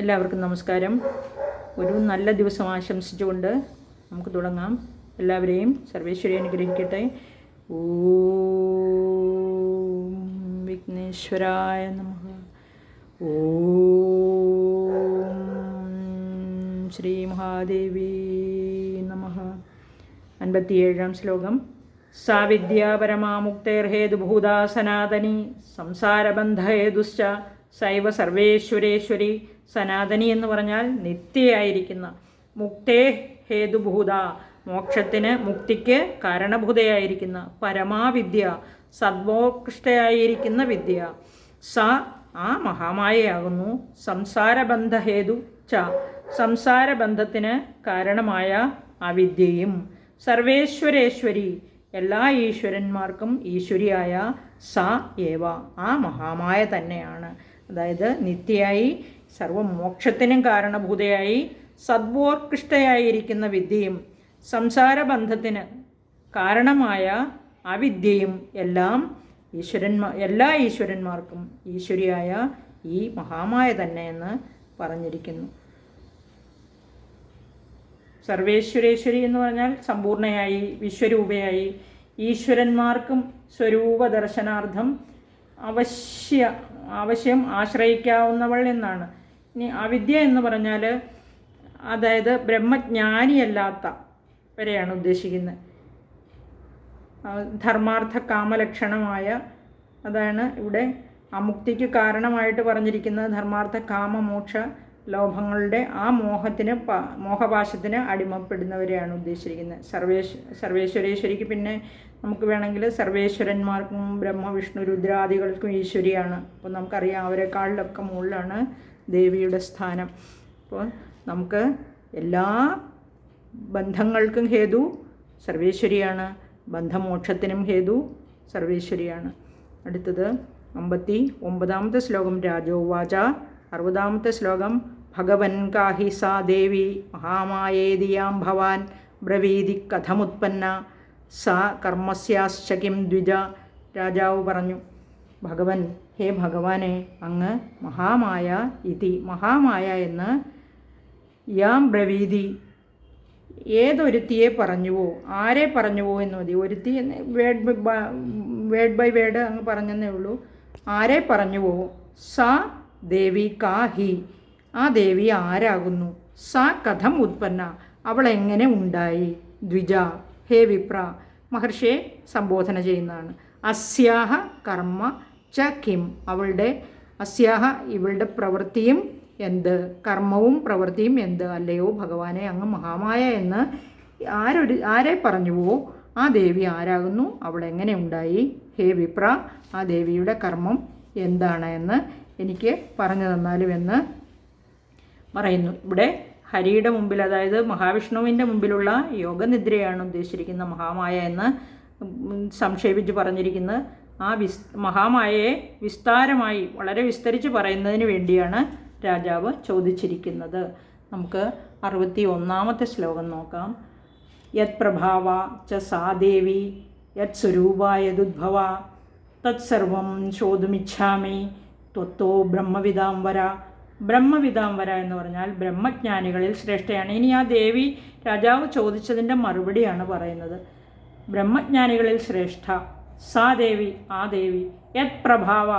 എല്ലാവർക്കും നമസ്കാരം. ഒരു നല്ല ദിവസം ആശംസിച്ചുകൊണ്ട് നമുക്ക് തുടങ്ങാം. എല്ലാവരെയും സർവേശ്വരി അനുഗ്രഹിക്കട്ടെ. ഓ വിഘ്നേശ്വരായ നമ. ഓ ശ്രീ മഹാദേവി നമ. അൻപത്തിയേഴാം ശ്ലോകം. സാ വിദ്യാപരമാമുക്തേർഹേതുഭൂതാ സനാതനി സംസാരബന്ധഹേതുശ്ച സൈവ സർവേശ്വരേശ്വരി സനാതനി എന്ന് പറഞ്ഞാൽ നിത്യയായിരിക്കുന്ന. മുക്തേ ഹേതുഭൂത മോക്ഷത്തിന് മുക്തിക്ക് കാരണഭൂതയായിരിക്കുന്ന പരമാവിദ്യ സദ്വോകൃഷ്ടയായിരിക്കുന്ന വിദ്യ. സ ആ മഹാമായയാകുന്നു. സംസാരബന്ധഹേതു ച. സംസാരബന്ധത്തിന് കാരണമായ അവിദ്യയും. സർവേശ്വരേശ്വരി എല്ലാ ഈശ്വരന്മാർക്കും ഈശ്വരിയായ സ ഏവ ആ മഹാമായ തന്നെയാണ്. അതായത് നിത്യയായി സർവമോക്ഷത്തിനും കാരണഭൂതയായി സദ്വോർകൃഷ്ടയായിരിക്കുന്ന വിദ്യയും സംസാരബന്ധത്തിന് കാരണമായ അവിദ്യയും എല്ലാം ഈശ്വരന്മാർ എല്ലാ ഈശ്വരന്മാർക്കും ഈശ്വരിയായ ഈ മഹാമായ തന്നെ എന്ന് പറഞ്ഞിരിക്കുന്നു. സർവേശ്വരേശ്വരി എന്ന് പറഞ്ഞാൽ സമ്പൂർണയായി വിശ്വരൂപയായി ഈശ്വരന്മാർക്കും സ്വരൂപ ദർശനാർത്ഥം അവശ്യ ആവശ്യം ആശ്രയിക്കാവുന്നവൾ എന്നാണ്. ഇനി അവിദ്യ എന്ന് പറഞ്ഞാൽ അതായത് ബ്രഹ്മജ്ഞാനിയല്ലാത്ത വരെയാണ് ഉദ്ദേശിക്കുന്നത്. ധർമാർത്ഥ കാമലക്ഷണമായ അതാണ് ഇവിടെ അമുക്തിക്ക് കാരണമായിട്ട് പറഞ്ഞിരിക്കുന്നത് ധർമാർത്ഥ കാമമോക്ഷ ലോഭങ്ങളുടെ ആ മോഹത്തിന് മോഹപാശത്തിന് അടിമപ്പെടുന്നവരെയാണ് ഉദ്ദേശിച്ചിരിക്കുന്നത്. സർവേശ് സർവേശ്വരേശ്വരിക്ക് പിന്നെ നമുക്ക് വേണമെങ്കിൽ സർവേശ്വരന്മാർക്കും ബ്രഹ്മ വിഷ്ണു രുദ്രാദികൾക്കും ഈശ്വരിയാണ്. അപ്പോൾ നമുക്കറിയാം അവരെക്കാളിലൊക്കെ മുകളിലാണ് ദേവിയുടെ സ്ഥാനം. അപ്പോൾ നമുക്ക് എല്ലാ ബന്ധങ്ങൾക്കും ഹേതു സർവേശ്വരിയാണ്. ബന്ധമോക്ഷത്തിനും ഹേതു സർവേശ്വരിയാണ്. അടുത്തത് അമ്പത്തി ഒമ്പതാമത്തെ ശ്ലോകം രാജോവാച. അറുപതാമത്തെ ശ്ലോകം ഭഗവൻ കാഹി സാ ദേവി മഹാമായേതിയാം ഭവാൻ ബ്രവീതി കഥമുത്പന്ന. സാ കർമ്മസ്യാശ്ചകിം ദ്വിജ. രാജാവ് പറഞ്ഞു ഭഗവൻ ഹേ ഭഗവാനെ അങ്ങ് മഹാമായ ഇതി മഹാമായ എന്ന് യാം ബ്രവീതി. ഏതൊരുത്തിയെ പറഞ്ഞുവോ ആരെ പറഞ്ഞുവോ എന്ന് മതി. ഒരുത്തി എന്ന് വേഡ് വേഡ് ബൈ വേഡ് അങ്ങ് പറഞ്ഞെന്നേ ഉള്ളൂ. ആരെ പറഞ്ഞുവോ സ ദേവി കാ ഹി. ആ ദേവി ആരാകുന്നു? സ കഥം ഉത്പന്ന. അവൾ എങ്ങനെ ഉണ്ടായി? ദ്വിജ. ഹേ വിപ്ര മഹർഷിയെ സംബോധന ചെയ്യുന്നതാണ്. അസ്യാഹ കർമ്മ ച കിം അവളുടെ അസ്യാഹ ഇവളുടെ പ്രവൃത്തിയും എന്ത്? കർമ്മവും പ്രവൃത്തിയും എന്ത്? അല്ലയോ ഭഗവാനെ അങ്ങ് മഹാമായ എന്ന് ആരൊരു ആരെ പറഞ്ഞുവോ ആ ദേവി ആരാകുന്നു? എങ്ങനെ ഉണ്ടായി? ഹേ വിപ്ര ആ ദേവിയുടെ കർമ്മം എന്താണ് എന്ന് എനിക്ക് പറഞ്ഞു തന്നാലും എന്ന് പറയുന്നു. ഇവിടെ ഹരിയുടെ മുമ്പിൽ അതായത് മഹാവിഷ്ണുവിന്റെ മുമ്പിലുള്ള യോഗനിദ്രയാണ് ഉദ്ദേശിച്ചിരിക്കുന്ന മഹാമായ എന്ന് സംക്ഷേപിച്ച് പറഞ്ഞിരിക്കുന്നത് ആ വിസ് മഹാമായയെ വിസ്താരമായി വളരെ വിസ്തരിച്ച് പറയുന്നതിന് വേണ്ടിയാണ് രാജാവ് ചോദിച്ചിരിക്കുന്നത്. നമുക്ക് അറുപത്തി ഒന്നാമത്തെ ശ്ലോകം നോക്കാം. യത് പ്രഭാവ ച സാ ദേവി യത് സ്വരൂപായതുദ്ഭവ തത്സർവം ശോധുമിച്ഛാമി ത്വത്തോ ബ്രഹ്മവിതാം വര ബ്രഹ്മവിതാം വര എന്ന് പറഞ്ഞാൽ ബ്രഹ്മജ്ഞാനികളിൽ ശ്രേഷ്ഠയാണ്. ഇനി ആ ദേവി രാജാവ് ചോദിച്ചതിന്റെ മറുപടിയാണ് പറയുന്നത്. ബ്രഹ്മജ്ഞാനികളിൽ ശ്രേഷ്ഠ സാ ദേവി ആ ദേവി യത് പ്രഭാവ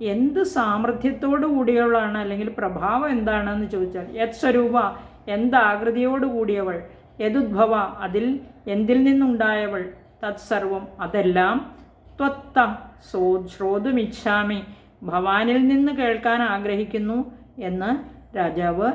എന്ത് സാമർഥ്യത്തോടു കൂടിയവളാണ് അല്ലെങ്കിൽ പ്രഭാവം എന്താണെന്ന് ചോദിച്ചാൽ യത് സ്വരൂപ എന്ത് ആകൃതിയോട് കൂടിയവൾ യതുദ്ഭവ അതിൽ എന്തിൽ നിന്നുണ്ടായവൾ തത്സർവം അതെല്ലാം ത്വത്ത സോ ശ്രോതുമിച്ഛാമി ഭവാനിൽ നിന്ന് കേൾക്കാൻ ആഗ്രഹിക്കുന്നു എന്ന് രാജാവ്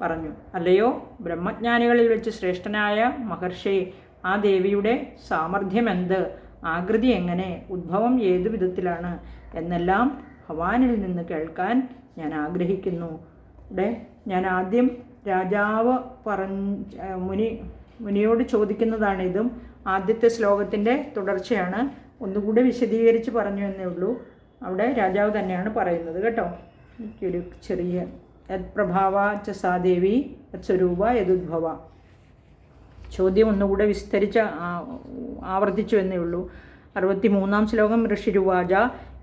പറഞ്ഞു. അല്ലയോ? ബ്രഹ്മജ്ഞാനികളിൽ വെച്ച് ശ്രേഷ്ഠനായ മഹർഷി ആ ദേവിയുടെ സാമർഥ്യം എന്ത് ആകൃതി എങ്ങനെ? ഉദ്ഭവം ഏതു വിധത്തിലാണ്? എന്നെല്ലാം ഭവാനിൽ നിന്ന് കേൾക്കാൻ ഞാൻ ആഗ്രഹിക്കുന്നു. ഇവിടെ ഞാൻ ആദ്യം രാജാവ് പറഞ്ഞ മുനി മുനിയോട് ചോദിക്കുന്നതാണ് ഇതും. ആദ്യത്തെ ശ്ലോകത്തിന്റെ തുടർച്ചയാണ്. ഒന്നുകൂടി വിശദീകരിച്ച് പറഞ്ഞു എന്നേ ഉള്ളൂ. അവിടെ രാജാവ് തന്നെയാണ് പറയുന്നത് കേട്ടോ. എനിക്കൊരു ചെറിയ യത് പ്രഭാവ ച സാദേവി ദേവി യത് യദുദ്ഭവ. ചോദ്യം ഒന്നുകൂടെ വിസ്തരിച്ച് ആവർത്തിച്ചു എന്നേ ഉള്ളൂ. അറുപത്തി മൂന്നാം ശ്ലോകം ഋഷിരുവാച.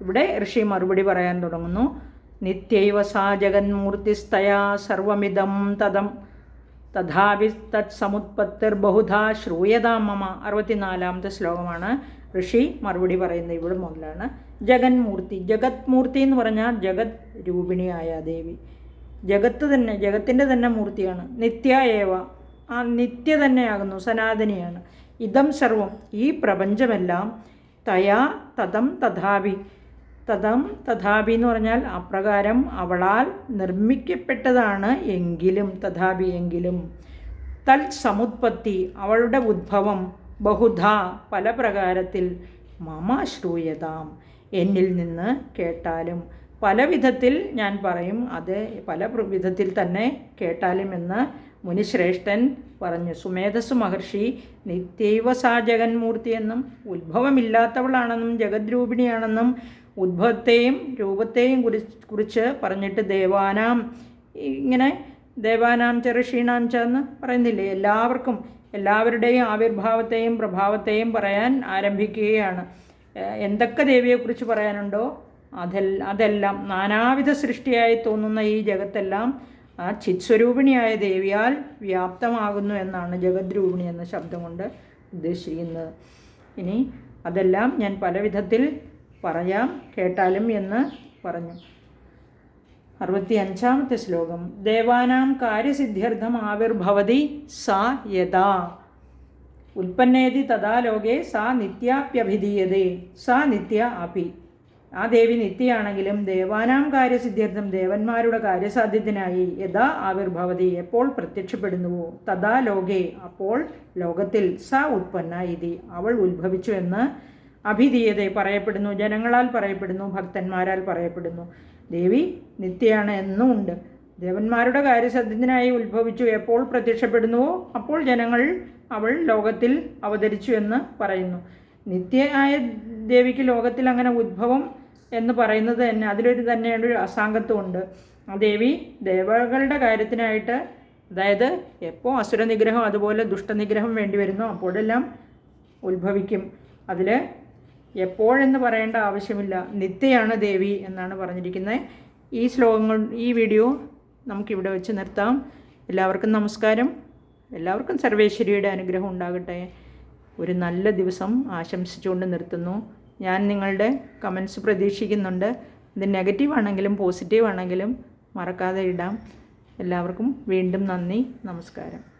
ഇവിടെ ഋഷി മറുപടി പറയാൻ തുടങ്ങുന്നു. നിത്യൈവ സാ ജഗന്മൂർത്തിസ്തയാ സർവമിതം തദം. തഥാപി തത് സമുത്പത്തിർ ബഹുധാ ശ്രൂയതാം മമ. അറുപത്തിനാലാമത്തെ ശ്ലോകമാണ് ഋഷി മറുപടി പറയുന്നത്. ഇവിടെ മുതലാണ്. ജഗന്മൂർത്തി. ജഗത് മൂർത്തി എന്ന് പറഞ്ഞാൽ ജഗത് രൂപിണിയായ ദേവി. ജഗത്ത് തന്നെ ജഗത്തിന്റെ തന്നെ മൂർത്തിയാണ്. നിത്യ ഏവ. ആ നിത്യ തന്നെയാകുന്നു സനാതനിയാണ്. ഇതം സർവം ഈ പ്രപഞ്ചമെല്ലാം തയാ തതം തഥാപി തതം തഥാപി എന്ന് പറഞ്ഞാൽ അപ്രകാരം അവളാൽ നിർമ്മിക്കപ്പെട്ടതാണ് എങ്കിലും തഥാപി എങ്കിലും. തൽ സമുത്പത്തി അവളുടെ ഉദ്ഭവം ബഹുധ പല പ്രകാരത്തിൽ മമ ശ്രൂയതാം എന്നിൽ നിന്ന് കേട്ടാലും. പല വിധത്തിൽ ഞാൻ പറയും അത് പല വിധത്തിൽ തന്നെ കേട്ടാലും എന്ന് മുനിശ്രേഷ്ഠൻ പറഞ്ഞു. സുമേധസ് മഹർഷി നിത്യൈവ സാ ജഗന്മൂർത്തി എന്നും ഉത്ഭവമില്ലാത്തവളാണെന്നും ജഗദ്രൂപിണിയാണെന്നും ഉദ്ഭവത്തെയും രൂപത്തെയും കുറി കുറിച്ച് പറഞ്ഞിട്ട് ദേവാനാം ഇങ്ങനെ ദേവാനാം ച ഋഷീണാം ച എന്ന് പറയുന്നില്ലേ? എല്ലാവർക്കും എല്ലാവരുടെയും ആവിർഭാവത്തെയും പ്രഭാവത്തെയും പറയാൻ ആരംഭിക്കുകയാണ്. എന്തൊക്കെ ദേവിയെക്കുറിച്ച് പറയാനുണ്ടോ? അതെൽ അതെല്ലാം നാനാവിധ സൃഷ്ടിയായി തോന്നുന്ന ഈ ജഗത്തെല്ലാം ആ ചിത്സ്വരൂപിണിയായ ദേവിയാൽ വ്യാപ്തമാകുന്നു എന്നാണ് ജഗദ്രൂപിണി എന്ന ശബ്ദം കൊണ്ട് ഉദ്ദേശിക്കുന്നത്. ഇനി അതെല്ലാം ഞാൻ പല വിധത്തിൽ പറയാം കേട്ടാലും എന്ന് പറഞ്ഞു. അറുപത്തി അഞ്ചാമത്തെ ശ്ലോകം. ദേവാനാം കാര്യസിദ്ധ്യർത്ഥം ആവിർഭവതി സാ യഥാ. ഉൽപ്പന്നേതി തഥാ ലോകേ സാ നിത്യാപ്യഭിധീയതേ സാ നിത്യ അപി ആ ദേവി നിത്യയാണെങ്കിലും ദേവാനാം കാര്യസിദ്ധ്യർത്ഥം ദേവന്മാരുടെ കാര്യസാധ്യത്തിനായി യഥാ ആവിർഭവതി എപ്പോൾ പ്രത്യക്ഷപ്പെടുന്നുവോ തഥാ ലോകേ അപ്പോൾ ലോകത്തിൽ സ ഉത്പന്ന ഇതി. അവൾ ഉത്ഭവിച്ചു എന്ന് അഭിധീയത പറയപ്പെടുന്നു ജനങ്ങളാൽ പറയപ്പെടുന്നു ഭക്തന്മാരാൽ പറയപ്പെടുന്നു. ദേവി നിത്യയാണ് എന്നും ഉണ്ട്. ദേവന്മാരുടെ കാര്യസദ്യത്തിനായി ഉത്ഭവിച്ചു എപ്പോൾ പ്രത്യക്ഷപ്പെടുന്നുവോ അപ്പോൾ ജനങ്ങൾ അവൾ ലോകത്തിൽ അവതരിച്ചു എന്ന് പറയുന്നു. നിത്യയായ ദേവിക്ക് ലോകത്തിൽ അങ്ങനെ ഉത്ഭവം എന്ന് പറയുന്നത് തന്നെ അതിലൊരു തന്നെ ഒരു അസാംഗത്വമുണ്ട് ആ ദേവി ദേവകളുടെ കാര്യത്തിനായിട്ട് അതായത് എപ്പോൾ അസുരനിഗ്രഹം അതുപോലെ ദുഷ്ടനിഗ്രഹം വേണ്ടി വരുന്നു അപ്പോഴെല്ലാം ഉത്ഭവിക്കും. അതിൽ എപ്പോഴെന്ന് പറയേണ്ട ആവശ്യമില്ല. നിത്യയാണ് ദേവി എന്നാണ് പറഞ്ഞിരിക്കുന്നത്. ഈ ശ്ലോകങ്ങൾ ഈ വീഡിയോ നമുക്കിവിടെ വെച്ച് നിർത്താം. എല്ലാവർക്കും നമസ്കാരം. എല്ലാവർക്കും സർവേശ്വരിയുടെ അനുഗ്രഹം ഉണ്ടാകട്ടെ. ഒരു നല്ല ദിവസം ആശംസിച്ചുകൊണ്ട് നിർത്തുന്നു. ഞാൻ നിങ്ങളുടെ കമൻസ് പ്രതീക്ഷിക്കുന്നുണ്ട്. ഇത് നെഗറ്റീവ് ആണെങ്കിലും പോസിറ്റീവ് ആണെങ്കിലും മറക്കാതെ ഇടാം. എല്ലാവർക്കും വീണ്ടും നന്ദി. നമസ്കാരം.